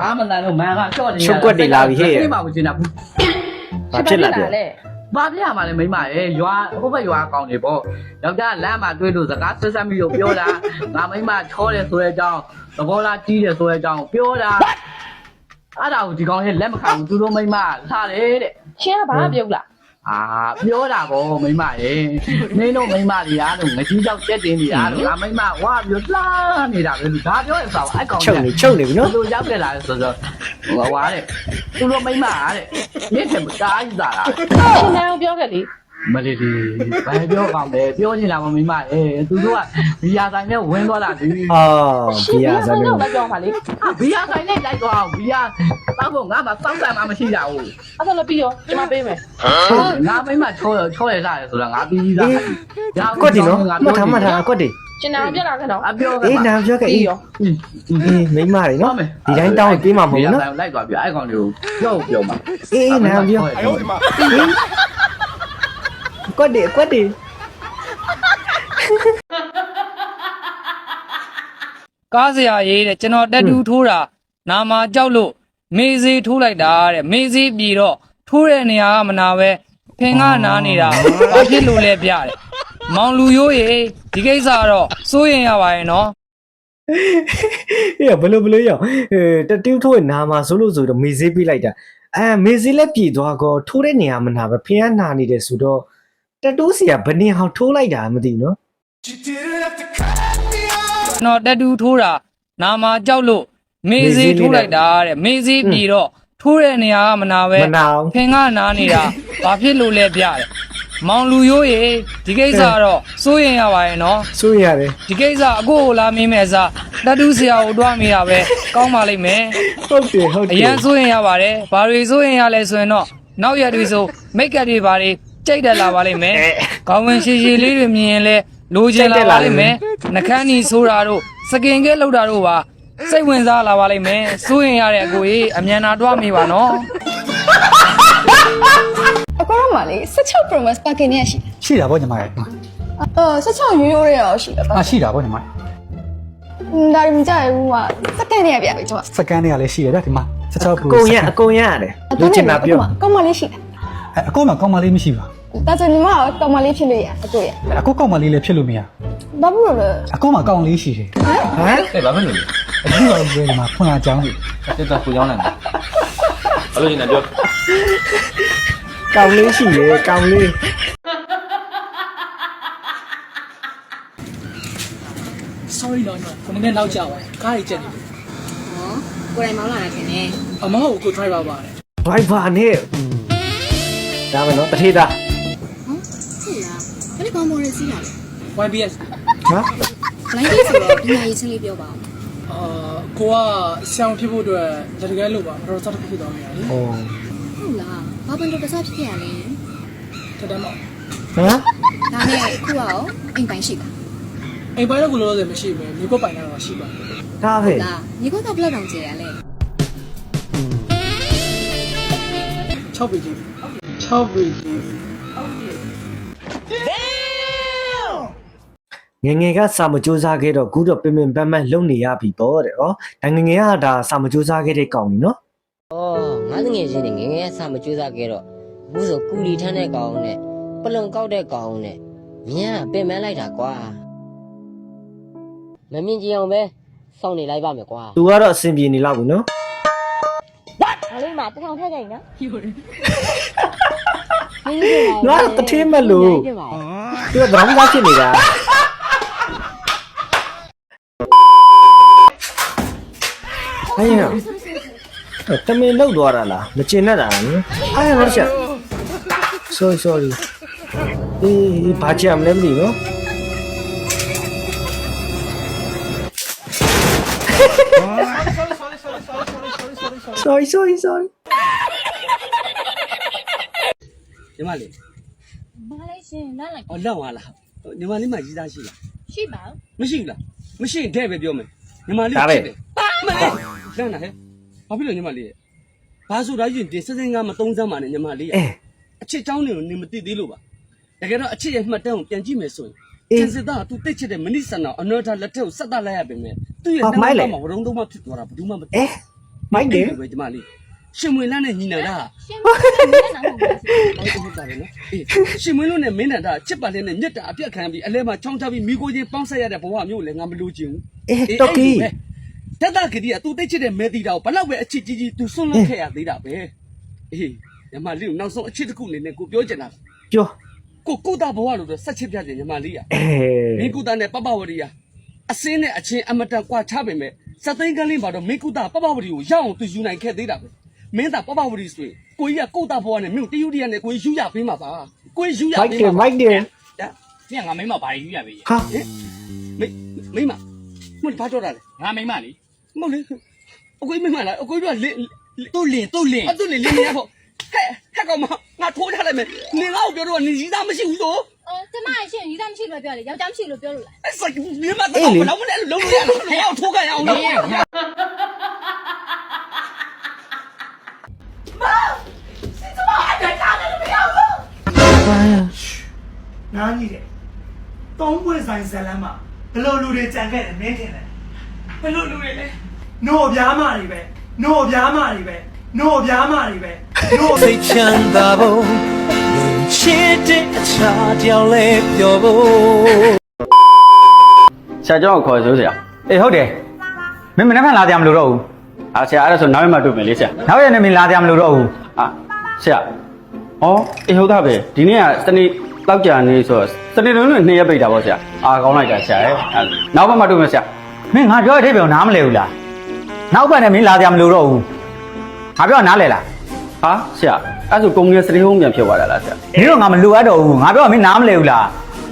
အာမလန်တော့မန်ကရှော့နေချုပ်ကွက်တွေလာပြီဟဲ့ ဒီမှာမကျင်တာဘူးဘာဖြစ်လာပြန်ဘာပြရမှာလဲမိမရဲ့ရွာဟိုဘက်ရွာကောင်းနေပေါ့ယောက်ျားလမ်းမှာတွေ့လို့စကားဆက်ဆက်ပြီးတော့ပြောတာငါမိမချောတယ်ဆိုတဲ့အကြောင်းသဘောလားကြီးတယ်ဆိုတဲ့အကြောင်းပြောတာအဲ့ဒါကိုဒီကောင်ရဲ့လက်မခံဘူးသူတို့မိမထားတယ်တဲ့ ရှင်ကဘာပြုတ်လား အာပြောတာဗောမိမရေနင်းတို့မိမတွေအားလုံးငကြီးကြောက်တက်တင်နေအားလုံးငါမိမဝါပြောလှမ်းနေတာပဲလူဒါပြောရင် sao အဲ့ကောင်ချုပ်နေချုပ်နေပြီနော်ဘလို့ရောက်ခဲ့လာလဲဆိုတော့ဟိုဝါတဲ့သူတို့မိမအားတဲ့မြင့်တယ်မတားယူတာလားရှင်တန်းကိုပြောခဲ့လေ မလေးဒီဘာပြောကောင်းတယ်ပြောနေတာမမိမအေးသူတို့ကဘီယာဆိုင်နဲ့ဝင်သွားတာဒီအာရှဘီင်ယာကဇာဆိုနေတော့မပြောပါလေအာဘီယာဆိုင်နဲ့လိုက်သွားအောင်ဘီယာတောက်ဖို့ငါမှစောက်တယ်မှမရှိတာဘူးအဲ့ဒါလည်းပြီးရောဒီမှာပေးမယ်ငါမိမချောချောရစားတယ်ဆိုတာငါပြီးပြီးသားကွက်ဒီနော်မှတ်ထားမှတ်ထားကွက်ဒီရှင်တန်းကိုပြက်လာခဲ့တော့အပြောကအေးနာပြောခဲ့ပြီးအေးရောအေးမိမတွေနော်ဒီတိုင်းတောင်းရင်ပေးမှာမဟုတ်ဘူးနော်လိုက်သွားပြီအဲ့ကောင်တွေကိုပြောပြောမှာအေးနာပြော ကွက်ဒီကွက်ဒီကားစရာရေးတဲ့ကျွန်တော်တက်တူးထိုးတာနာမှာကြောက်လို့မေးစေးထိုးလိုက်တာတဲ့မေးစေးပြီးတော့ထိုးတဲ့နေရာကမနာပဲဖင်ကနာနေတာဘာဖြစ်လို့လဲပြတယ်မောင်လူရိုးရေဒီကိစ္စကတော့စိုးရင်ရပါရဲ့နော်အေးဘလို့ဘလို့ရောအဲတတူးထိုးနာမှာဆိုလို့ဆိုတော့မေးစေးပေးလိုက်တာအဲမေးစေးလက်ပြေသွားကောထိုးတဲ့နေရာမနာပဲဖင်ကနာနေတယ်ဆိုတော့ တတူးစီကဘယ်နေအောင်ထိုးလိုက်တာမသိဘူးနော်ကျွန်တော်တက်တူးထိုးတာနာမှာကြောက်လို့မေးစေးထိုးလိုက်တာတဲ့မေးစေးပြီးတော့ထိုးတဲ့နေရာကမနာပဲမနာအောင်ဖင်ကနာနေတာဘာဖြစ်လို့လဲပြတယ်မောင်လူရိုးရေဒီကိစ္စကတော့စိုးရင်ရပါရဲ့နော်စိုးရတယ်ဒီကိစ္စအကိုကိုလာမင်းမဲ့စားတတူးဆရာကိုတွားမိတာပဲကောင်းပါလိမ့်မယ်ဟုတ်တယ်ဟုတ်တအယ်ရန်ဆိုရင်ရပါတယ်ဘာတွေဆိုရင်ရလဲဆိုရင်တော့နောက်ရက်တွေဆိုမိတ်ကပ်တွေဘာတွေ ကြိတ်တက်လာပါလိမ့်မယ်ခေါင်းဝင်ရှည်ရှည်လေးတွေမြင်ရင်လဲလိုချင်လာပါလိမ့်မယ်နှကန်းကြီးဆိုတာတို့စကင်ကဲလောက်တာတို့ပါစိတ်ဝင်စားလာပါလိမ့်မယ်ဆိုရင်ရတဲ့အကိုကြီးအမြန်နာတွားမိပါနော်အကောတော့မှလေ16 Pro Max package နဲ့ရှိရှိတာပေါ့ညီမရဲ့အော်16ရိုးရိုးရဲ့ရောရှိတယ်ပါအာရှိတာပေါ့ညီမရဲ့ဒါရမကြရဘူးကစက္ကန့်နဲ့ပြပြီကျွန်စကန်တွေကလည်းရှိရဗျဒီမှာ16အ Pro ကုန်ရအကုန်ရတယ်လူချင်တာပြောကောင်းမလေးရှိတယ်အဲအကောင့်မှာကောင်းမလေးမရှိပါ ဒါဆိုညီမကကောင်းမလေးဖြစ်လို့ရအကိုရအကောင့်ကောင်းမလေးလည်းဖြစ်လို့မရဘာဖြစ်လို့လဲအကောင့်မှာကောင်းလေးရှိတယ်ဟမ်အဲ့ဘာဖြစ်လို့လဲအခုတော့ဒီမှာဖွင့်လာကြောင်းပြီတက်တာကိုကြောင်းနိုင်တယ်ဘာလို့ရှင်နေပြောကောင်းလေးရှိတယ်ကောင်းလေး sorry တော့ကျွန်တော်နည်းနည်းနောက်ကျပါကားကြီးချက်နေပြီကိုယ်တိုင်မောင်းလာတာခင်ဗျအမဟုတ်ကို driver ပါတယ်ဘိုင်ဘာနဲ့ဒါမယ်နော်တထေးသားဟုတ်လားဘယ် ကောင်းမော်ရစီးလာလဲ YBS ဟမ်လိုင်းကြီးဆိုတော့ဒီနေ့ရေးချင်းလေးပြောပါဦးအာကိုကဆောင်းဖြစ်ဖို့အတွက်လက်တကယ်လို့ပါမတော်စတစ်ခုဖြစ်သွားနေရတယ်ဩဟုတ်လားဘာပန်တော့တစားဖြစ်ခဲ့ရလဲထက်တယ်မောင်ဟမ်ဒါနဲ့အခုကရောအိမ်ပိုင်ရှိတာအိမ်ပိုင်းတော့ကိုလိုလို့မရှိဘူးမြေကုတ်ပိုင်တော့ရှိပါတယ်ဒါပဲလားညီကောကဘလက်တောင်ကျရလဲ6ပေကြီး6ပေကြီး ငယ်ငယ်ကစာမကြိုးစားခဲ့တော့အခုတော့ပင်ပင်ပန်းပန်းလုံနေရပြီပေါ့တဲ့ဩဒါငယ်ငယ်ကဒါစာမကြိုးစားခဲ့တဲ့ကောင်ကြီးနော်။အော်ငါတငယ်ချင်းတွေငယ်ငယ်ဆာမကြိုးစားခဲ့တော့အခုဆိုကူလီထမ်းတဲ့ကောင်နဲ့ပလုံကောက်တဲ့ကောင်နဲ့မြန်ကပင်ပန်းလိုက်တာကွာ။မမြင်ကြည့်အောင်ပဲစောင့်နေလိုက်ပါမယ်ကွာ သူကတော့အဆင်ပြေနေလောက်ပြီနော်။ဒါလေးမှတထောင်ထက်ကြိုင်နော်။ယူတယ်ငါတထေးမလို့သူကဒရမ်သားဖြစ်နေတာ ဟဲ့ရတမင်လောက်သွားတာလားမကျင်တတ်တာလားနော်အဲ့ဒါတော့ချက် sorry sorry အေးဘာကြမ်းလဲမသိဘူးနော် sorry sorry sorry ညီမလေး။ဘာလဲရှင်နားလိုက်ဟောလောက်ပါလားညီမလေးမှကြီးသားရှိလားရှိပါဦးမရှိဘူးလားမရှိရင်တဲ့ပဲပြောမယ်ညီမလေးဒါပဲချစ်တယ်မလေး လန့်တာဟဲ့ဘာဖြစ်လို့ညီမလေးရဲ့ဘာဆိုတာရင်ဒီစစင်းကားမတုံးစမ်းပါနဲ့ညီမလေးရဲ့အချစ်ချောင်းတွေကိုနင်မသိသေးလို့ပါတကယ်တော့အချစ်ရဲ့မှတ်တမ်းကိုပြန်ကြည့်မယ်ဆိုရင်ကျန်စစ်သားကသူတိတ်ချစ်တဲ့မနိစံတော်အနော်ထားလက်ထက်ကိုဆက်တလိုက်ရပင်မဲ့သူ့ရဲ့နောက်မှာဝရုံတုံးမဖြစ်သွားတာဘယ်သူမှမသိမိုက်တယ်ပဲညီမလေးရှင်မွေလန်းနဲ့ညီနာတာရှင်မွေလန်းနဲ့ညီနာတာဟုတ်ပါတယ်နော်အေးရှင်မွေလုံးနဲ့မင်းတန်တာချစ်ပါလဲနဲ့မြတ်တာအပြက်ခံပြီးအလဲမှာချောင်းချပြီးမိကိုချင်းပေါင်းဆက်ရတဲ့ဘဝမျိုးလည်းငါမလိုချင်ဘူးအေးတော့ကီး တက်တာကလေးက तू တိတ်ချစ်တဲ့မဲတီတာကိုဘလောက်ပဲအချစ်ကြီးကြီး तू ဆွန့်လွတ်ခဲ့ရသေးတာပဲအေးညီမလေးကိုနောက်ဆုံးအချစ်တစ်ခုအနေနဲ့ကိုပြောချင်တာ ပြော ကိုကိုတာဘဝလို့တော့ဆက်ချစ်ပြချင်ညီမလေးอ่ะ အေ မင်း း ကုတာနဲ့ပပဝရီယာအစင်းနဲ့အချင်းအမတန်ကွာချပေမဲ့စသိန်းကလေးပါတော့မင်းကုတာပပဝရီကိုရအောင်သူယူနိုင်ခဲ့သေးတာပဲမင်းသာပပဝရီဆိုရင်ကိုကြီးကကိုတာဘဝနဲ့မင်းတယူတရနဲ့ကိုကြီးယူရပေးမှာပါကိုကြီးယူရ မိုက် ပေး တယ် မှာ မိုက်တယ် ။ညငါမိမဘာယူရပဲ။ ဟာ မိမိမမဘာတော့တာလဲ ငါမိမလေ မဟုတ်လေအကိုမိမလားအကိုတို့ကလင်း။သူ့လင်သူ့လင်အတူလေလင်းနေရဖို့ဟဲ့ဟဲ့ကောင်မငါထိုးထားလိုက်မယ်နင်ငါ့ကိုပြောတော့နေကြီးသားမရှိဘူးဆိုအော်ကျမရဲ့ရှင်ရီသားမရှိလို့ပြောလေယောက်ျားမရှိလို့ပြောလို့လားအဲ့ဆိုင်ဒီမှာတော့ဘယ်တော့မှလည်းလုံးလို့ရတော့ဟဲ့အောင်ထိုးကြရအောင်လို့နားကြီးတယ်သုံးပွင့်ဆိုင်ဇလန်းမှာဘယ်လိုလူတွေကြံခဲ့တယ်မင်းထင်တယ်ဘယ်လိုလူတွေလဲ နို့ပြားမတွေပဲနို့ပြားမတွေပဲနို့ပြားမတွေပဲနို့စိတ်ချမ်းသာဖို့ချစ်တဲ့အချာကြောင့်လဲပြောဖို့ဆရာကျောင်းကိုခေါ်ဆိုဆရာအေးဟုတ်တယ်မင်းမနေ့ကလာကြမလို့တော့ဘူးအာဆရာအဲ့ဒါဆိုနောက်ရက်မှတွေ့မယ်လေဆရာနောက်ရက်နေ့မင်းလာကြမလို့တော့ဘူးအာဆရာဩအေးဟုတ်တာပဲဒီနေ့ကစနေတောက်ကြနေဆိုတော့စနေလုံးနဲ့နှစ်ရက်ပိတ်တာပေါ့ဆရာအာကောင်းလိုက်တာဆရာရဲ့အဲ့နောက်ဘက်မှတွေ့မယ်ဆရာမင်းငါပြောတဲ့အထိပ္ပယ်ကိုနားမလည်ဘူးလား နောက်ပတ်နဲ့မင်းလာကြမလို့တော့ဘူးငါပြောနားလဲလားဟာဆရာအဲ့ဆိုကုမ္ပဏီစတေးဟုံးပြန်ဖြစ်သွားတာလားဆရာမင်းတို့ငါမလိုအပ်တော့ဘူးငါပြောမင်းနားမလည်ဘူးလား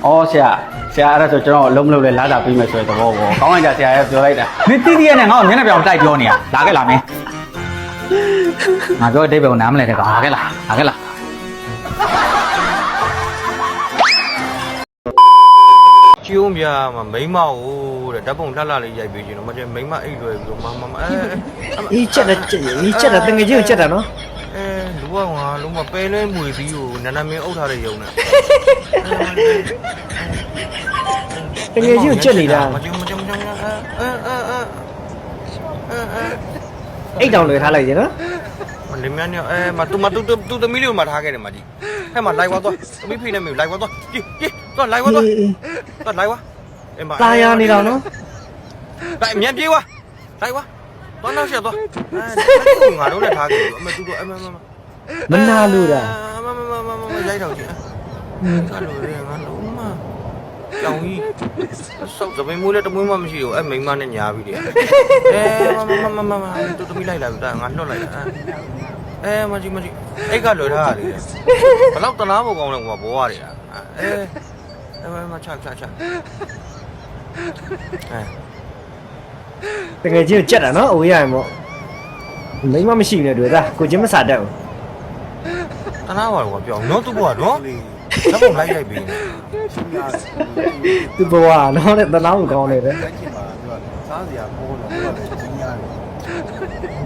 ဩဆရာဆရာအဲ့ဒါဆိုကျွန်တော်လုံးမလုံးလဲလာတာပြီးမယ်ဆိုတဲ့သဘောပေါ့ကောင်းလိုက်တာဆရာရဲ့ပြောလိုက်တာမင်းတိတိရဲ့နဲ့ငါ့ကိုမျက်နှာပြောင်တိုက်ပြောနေရလာခဲ့လားမင်းငါပြောတဲ့အထိပ္ပယ်ကိုနားမလည်တဲ့ကောင်လာခဲ့လားလာခဲ့လား ကျုံးပြမှာမိမ့်မဟုတ်တဲ့ဓာတ်ပုံလှလှလေးရိုက်ပေးခြင်းတော့မကျမိမ့်မအိတ်လွယ်ပြီးတော့မမမအဲအေးချက်တယ်ချက်အေးချက်တယ်တငယ်ချင်းကိုချက်တာနော်အဲလူကငါလုံးမပဲလဲမွေပြီးကိုနန္ဒမင်းအုပ်ထားတဲ့ယုံနဲ့တငယ်ချင်းကိုချက်နေတာမကျုံမကျုံမကျုံအဲအဲအဲအဲအဲအိတ်တောင်လွယ်ထားလိုက်တယ်နော်လင်မယားနဲ့အဲမတူမတူတူသမီးလေးကိုမထားခဲ့တယ်မကြီးအဲမလိုက်သွားသွားသမီးဖိနေမျိုးလိုက်သွားသွားကြည့်ကြည့် သွားလိုက်သွားသွားသွားလိုက်သွားအမตาရနေတော့နော်လိုက်မြန်ပြေးသွားလိုက်သွားသွားနောက်ဆက်သွားအဲငါတို့လည်းထားခဲ့အမတူတော့အမမမမနာလို့တာမမမမမရိုက်တော့ကြည့်ကလိုရငါလုံးမကြောင်ကြီးစောက်သမီးမိုးလည်းတမွေးမှမရှိတော့အဲမိန်းမနဲ့ညာပြီးတယ်အဲမမမမမတူသမီးလိုက်လာပြီတာငါလွတ်လိုက်တာအဲမကြီးမကြီးအိတ်ကလွယ်ထားရတယ်ဘလောက်တနာဖို့ကောင်းလဲကွာဘောရတယ်အဲ အဲမချချချအဲတငယ်ချင်းကိုချက်တာနော်အဝေးရရင်ပေါ့မိမမရှိနေတွေ့သားကိုချင်းမစားတတ်ဘူးတနာပါကွာပြောနော်သူ့ဘွားနော်ဓာတ်ပုံလိုက်ရိုက်ပြီးသူဘဝနော်တဲ့တနာကိုကောင်းနေတယ်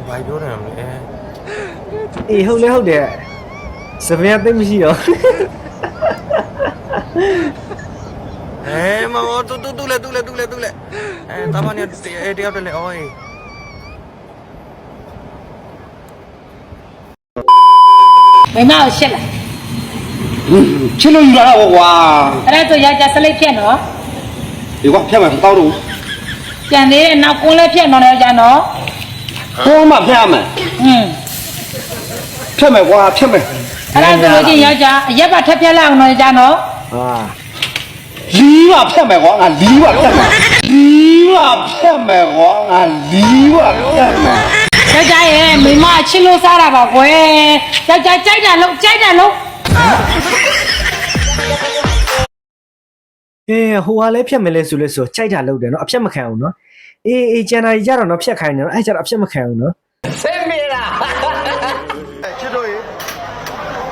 ဘာပြောတယ်လဲအေးဟုတ်လေဟုတ်တယ်စပင်းသိမရှိတော့ အဲမမတူတူတူလေတူလေတူလေတူလေအဲတာမန်ရတယောက်တည်းလေအော်မိမကိုရှစ်လားချစ်လို့ယူလာတာပေါ့ကွာအဲ့ဒါဆိုယောက်ျားစလိတ်ဖြတ်နော်ဒီကွာဖြတ်မယ်တောက်တော့ပြန်သေးတဲ့နောက်ကွန်းလည်းဖြတ်နော်ယောက်ျားနော်ဟောမှဖြတ်မယ်อืมဖြတ်မယ်ကွာဖြတ်မယ်အဲ့ဒါဆိုလို့ချင်းယောက်ျားအရက်ပါထက်ဖြတ်လိုက်အောင်နော်ယောက်ျားနော်ဟာ လီးပါဖြတ်မယ်ကွာငါလီးပါဖြတ်မယ်လီးပါဖြတ်မယ်ကွာငါလီးပါဖြတ်မယ်ယောက်ျားရဲ့မိမချစ်လို့စားတာပါကွယ်ယောက်ျားကြိုက်တာလို့ကြိုက်တာလို့အေးဟိုဟာလည်းဖြတ်မယ်လဲဆိုလဲဆိုကြိုက်တာလုပ်တယ်နော်အဖြတ်မခံအောင်နော်အေးအေးကျန်တာကြီးကြတော့နော်ဖြတ်ခိုင်းတယ်နော်အဲ့ကြတော့အဖြတ်မခံအောင်နော်ချစ်တို့ရေ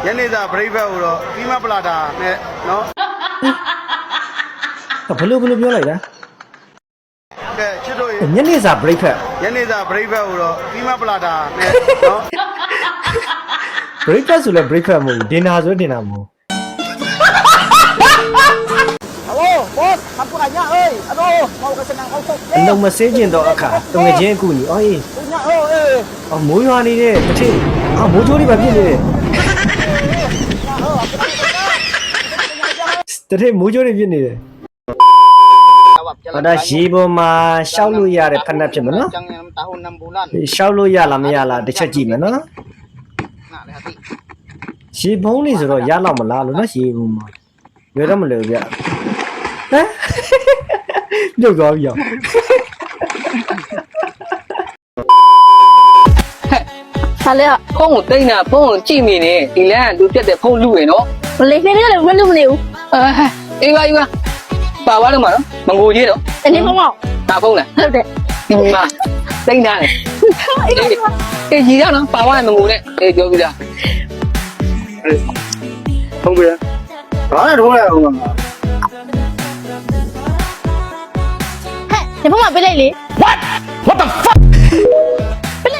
ညနေစာပြိဘက်ကိုတော့ပြီးမပလာတာနဲ့နော် ဘယ်လိုဘယ်လိုပြောလိုက်တာကဲချစ်တို့ရေညနေစာ break ဖက်ညနေစာပြိဘက်ကိုတော့ပြီးမပလာတာနဲ့နော် break ဖက်ဆိုလဲ break ဖက်မဟုတ်ဘူး dinner ဆို dinner မဟုတ်အလုံးမစေးကျင်တော့အခါတငယ်ချင်းအကူညီအော်အေးအော်မိုးရွာနေတဲ့တထင်းအော်မိုးကြိုးလေးပါပြစ်နေတယ်တထင်းမိုးကြိုးလေးပြစ်နေတယ် ဟောဒါရေပေါ်မှာရှောက်လို့ရတဲ့ဖက်နှက်ဖြစ်မနော် tahun 6 bulan ရှောက်လို့ရလားမရလားတစ်ချက်ကြည့်မယ်နော် nak lihat hati ရေဘုံးနေဆိုတော့ရတော့မလားလို့နော်ရေဘုံးမှာရွယ်တော့မလို့ဗျဟမ်ပြုတ်သွားပြီရောဟာလေဖုန်းကိုတိတ်နာဖုန်းကိုကြည့်မိနေဒီလမ်းကလူပြတ်တဲ့ဖုန်းလူရယ်နော်မလေးဖေးလေးလည်းဝက်လို့မနေဘူးအာအေးပါအေးပါပါသွားတော့မှာနော် မငိုကြီးတော့တနေ့ဖုန်းတော့ဒါဖုန်းလားဟုတ်တယ်ဒီမှာတိတ်နာတယ်အေးအေးကြီးရနော်ပါသွားရင်မငိုနဲ့အေးပြောပြလားဟုတ်ကဲ့ဘာလဲတော့လဲဟုတ်မှာဟဲ့ဒီဖုန်းကပေးလိုက်လေ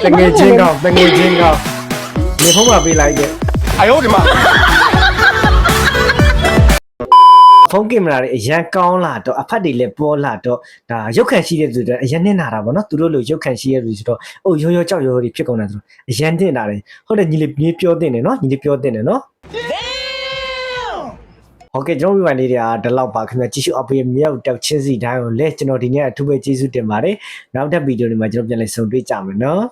တငယ်ချင်းကောင်တငယ်ချင်းကောင်နေ ဖုံးမှာပေးလိုက်ရဲ့အယောဒီမှာဖုန်းကင်မရာတွေအရန်ကောင်းလာတော့အဖတ်တွေလည်းပေါ်လာတော့ဒါရုပ်ခန့်ရှိတဲ့သူတွေအရန်နစ်နာတာဗောနော်သူတို့လိုရုပ်ခန့်ရှိရတဲ့သူဆိုတော့အိုးရောရောကြောက်ရောရောတွေဖြစ်ကုန်တယ်ဆိုတော့အရန်တင်တာတယ်ဟုတ်တယ်ညီလေးညီပြောတင်တယ်နော်ညီလေးပြောတင်တယ်နော်ဟုတ်ကဲ့ကျွန်တော်ဒီပိုင်းလေးတွေကဒီလောက်ပါခင်ဗျာကြည့်ရှုအပ်ပေးမြောက်တောက်ချင်းစီတိုင်းကိုလည်းကျွန်တော်ဒီနေ့အထူးပဲကျေးဇူးတင်ပါတယ်နောက်ထပ်ဗီဒီယိုတွေမှာကျွန်တော်ပြန်လည်ဆုံတွေ့ကြမယ်နော်